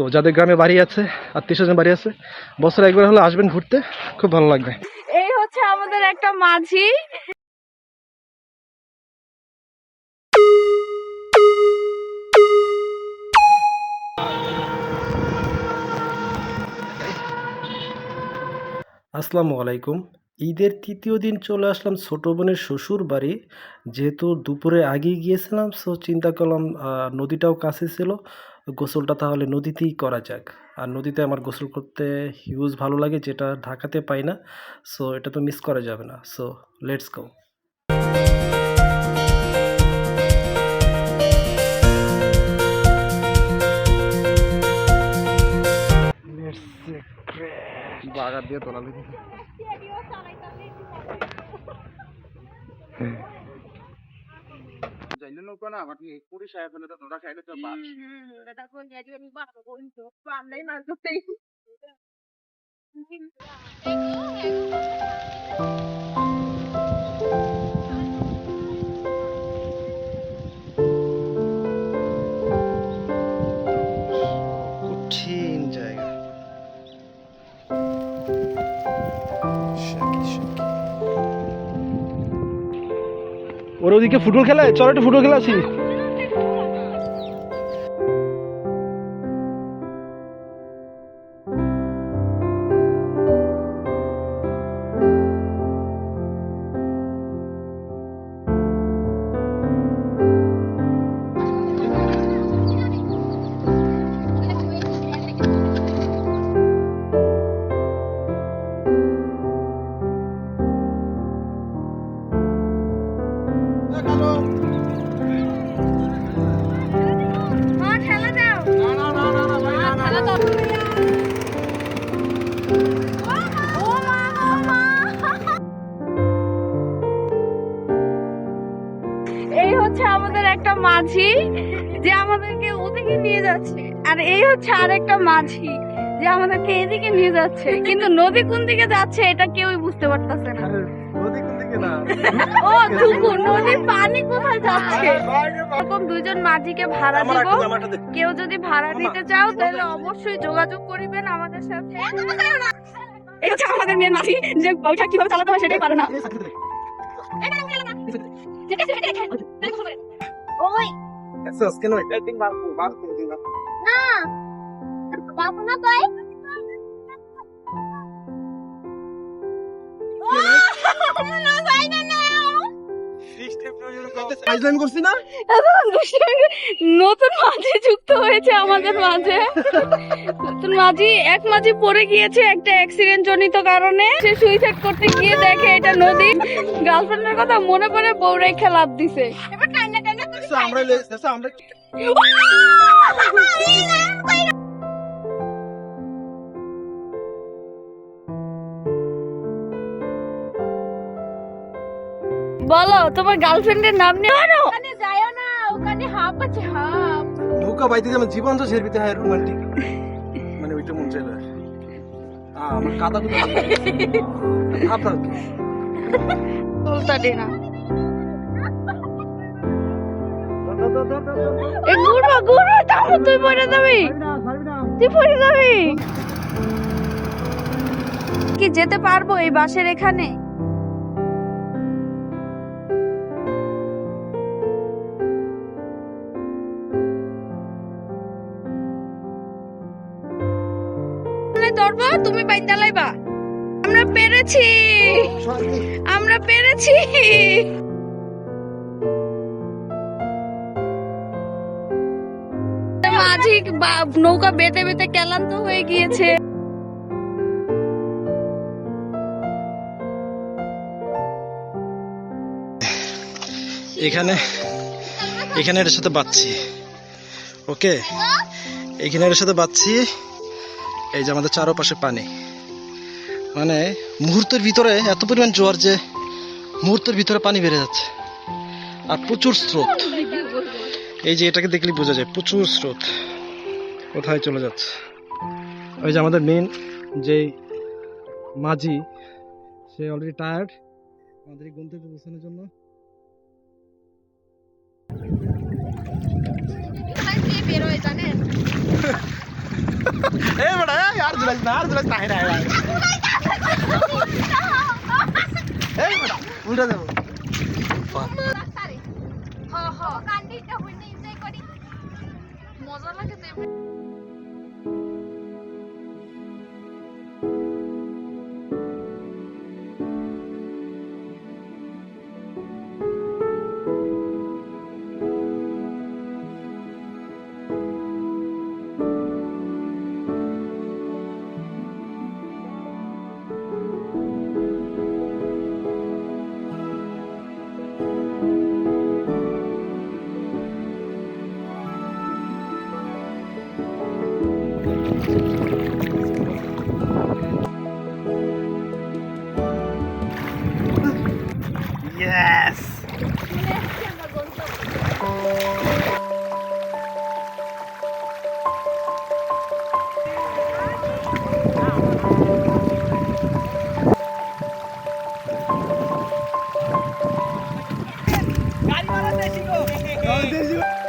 তো যাদের গ্রামে বাড়ি আছে আত্মীয় স্বজন বাড়ি আছে বছরে একবার হলে আসবেন ঘুরতে খুব ভালো লাগবে। এই হচ্ছে আমাদের একটা মাঝি। আসসালামু আলাইকুম। ঈদের তৃতীয় দিন চলে আসলাম ছোট বোনের শ্বশুর বাড়ি। যেহেতু দুপুরে আগেই গিয়েছিলাম সো চিন্তা করলাম নদীটাও কাছে ছিল গোসলটা তাহলে নদীতেই করা যাক। আর নদীতে আমার গোসল করতে হিউজ ভালো লাগে যেটা ঢাকাতে পাই না সো এটা তো মিস করা যাবে না। সো লেটস গো বাগার দিয়ে তোলা nu kona wat ni kuri saya tu nanti nora saya nanti bah. Kita kau ni aja ni bah, kau ini. Thank you. ওর ওদিকে ফুটবল খেলায় চলো একটু ফুটবল খেলা আছি মাঝি যে আমাদেরকে ওদিকে নিয়ে যাচ্ছে। আর এই হচ্ছে আরেকটা মাঝি যে আমাদেরকে এদিকে নিয়ে যাচ্ছে। কিন্তু নদী কোন দিকে যাচ্ছে এটা কেউই বুঝতে পারতেছে না। নদী কোন দিকে না? ও ধুকু নদীর পানি কোথায় যাচ্ছে? এরকম দুইজন মাঝিকে ভাড়া দিব। কেউ যদি ভাড়া নিতে চাও তাহলে অবশ্যই যোগাযোগ করিবেন আমাদের সাথে। এই হচ্ছে আমাদের মেয়ে মাঝি যে বউটা কীভাবে চালাতে হয় সেটাই পারে না। ওই কেন দিন বাস বাস করে দিন না বাবু না তাই না যাই না না আইজলামি করছি না এখন দুষ্টামি নতুন মাঝি যুক্ত হয়েছে আমাদের মাঝে নতুন মাঝি এক মাঝি পড়ে গিয়েছে একটা অ্যাক্সিডেন্ট জনিত কারণে সে সুইসাইড করতে গিয়ে দেখে এটা নদী গার্লফ্রেন্ডের কথা মনে পড়ে বউ রেখে লাভ দিছে এবার আমরা বলো তোমার গার্লফ্রেন্ডের নাম নিয়ে ওখানে না ওখানে হাফ আছে হাফ বাইতে আমার জীবন তো ছেড়ে হয় রোমান্টিক মানে ওইটা মন চাইলে আ, আমার কাদা আপনার না। এ ঘুরবা ঘুরবা তুই পড়ে যাবি। তুই পড়ে যাবি। কি যেতে পারব এই বাসের এখানে? ধরবো, তুমি বাইন্দা লাইবা আমরা পেরেছি। আমরা পেরেছি। নৌকা বেতে বেতে ক্লান্ত হয়ে গিয়েছে। এখানে এখানে এর সাথে বাচ্ছি। ওকে? এখানে এর সাথে বাচ্ছি। এই যে আমাদের চারপাশে পানি। মানে মুহূর্তের ভিতরে এত পরিমাণ জোয়ার যে মুহূর্তের ভিতরে পানি বেড়ে যাচ্ছে। আর প্রচুর স্রোত। এই যে এটাকে দেখলে বোঝা যায়, প্রচুর স্রোত। কোথায় চলে যাচ্ছে? ওই যে আমাদের মেন যে মাঝি সে অলরেডি টায়ার্ড আমাদের এই গন্তব্যে পৌঁছানোর জন্য। মজা লাগে তো ইয়েস সুরমা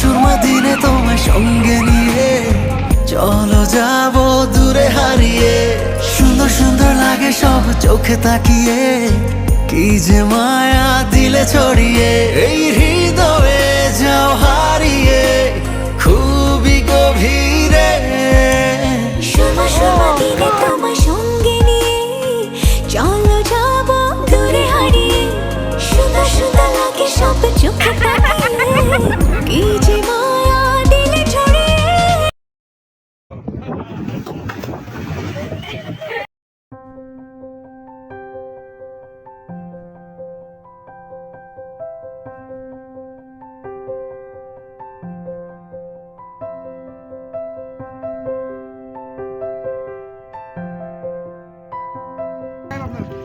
সুরমা দিনে তোমায় সঙ্গে নিয়ে চলো যাব দূরে হারিয়ে। সুন্দর সুন্দর লাগে সব চোখে তাকিয়ে, কি যে মায়া দিলে ছড়িয়ে, এই হৃদয়ে যাও হারিয়ে, খুবই গভীরে। সুরমা সুরমা দিনে সঙ্গে চলো যাব দূরে হারিয়ে। you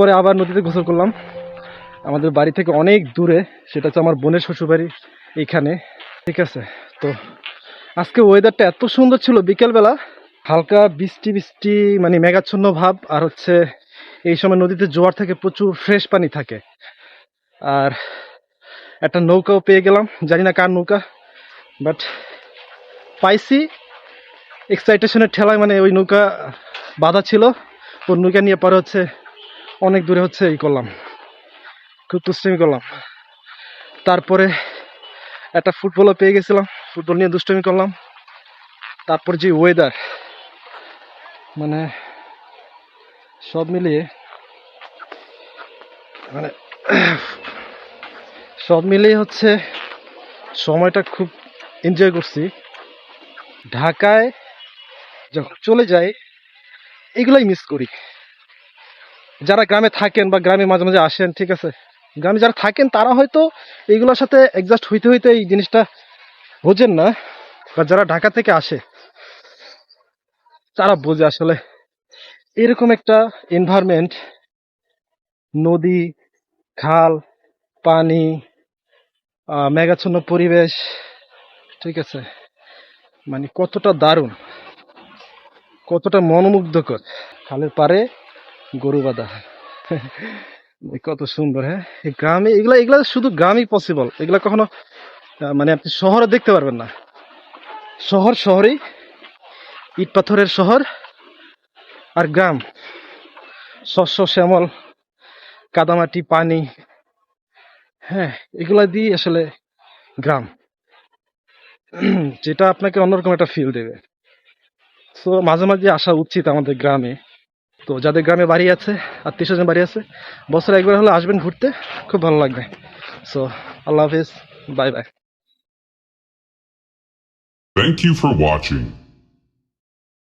পরে আবার নদীতে গোসল করলাম। আমাদের বাড়ি থেকে অনেক দূরে, সেটা হচ্ছে আমার বোনের শ্বশুরবাড়ি এইখানে ঠিক আছে, তো আজকে ওয়েদারটা এত সুন্দর ছিল বিকেলবেলা, হালকা বৃষ্টি বৃষ্টি মানে মেঘাচ্ছন্ন ভাব, আর হচ্ছে এই সময় নদীতে জোয়ার থাকে প্রচুর ফ্রেশ পানি থাকে। আর একটা নৌকাও পেয়ে গেলাম, জানি না কার নৌকা বাট পাইছি। এক্সাইটেশনের ঠেলায় মানে ওই নৌকা বাধা ছিল ওর নৌকা নিয়ে পরে হচ্ছে অনেক দূরে হচ্ছে এই করলাম। খুব দুষ্টামি করলাম। তারপরে একটা ফুটবলও পেয়ে গেছিলাম, ফুটবল নিয়ে দুষ্টামি করলাম। তারপর যে ওয়েদার মানে সব মিলিয়ে মানে সব মিলিয়ে হচ্ছে সময়টা খুব এনজয় করছি। ঢাকায় যখন চলে যাই, এগুলাই মিস করি। যারা গ্রামে থাকেন বা গ্রামে মাঝে মাঝে আসেন, ঠিক আছে? গ্রামে যারা থাকেন, তারা হয়তো এইগুলোর সাথে অ্যাডজাস্ট হইতে হইতে এই জিনিসটা বোঝেন না, বা যারা ঢাকা থেকে আসে, তারা বোঝে আসলে এরকম একটা এনভায়রনমেন্ট নদী, খাল, পানি মেঘাচ্ছন্ন পরিবেশ, ঠিক আছে? মানে কতটা দারুণ, কতটা মনোমুগ্ধকর। খালের পারে গরু বাঁধা কত সুন্দর হ্যাঁ? গ্রামে এগুলা এগুলা শুধু গ্রামেই পসিবল এগুলা কখনো মানে আপনি শহরে দেখতে পারবেন না। শহর শহরেই ইট পাথরের শহর আর গ্রাম। শস্য, শ্যামল, কাদামাটি, পানি হ্যাঁ এগুলা দিয়ে আসলে গ্রাম। যেটা আপনাকে অন্যরকম একটা ফিল দেবে। সো মাঝে মাঝে আসা উচিত আমাদের গ্রামে। তো যাদের গ্রামে বাড়ি আছে, আত্মীয় স্বজন বাড়ি আছে, বছরে একবার হলে আসবেন ঘুরতে, খুব ভালো লাগবে সো আল্লাহ হাফিজ bye bye Thank you for watching.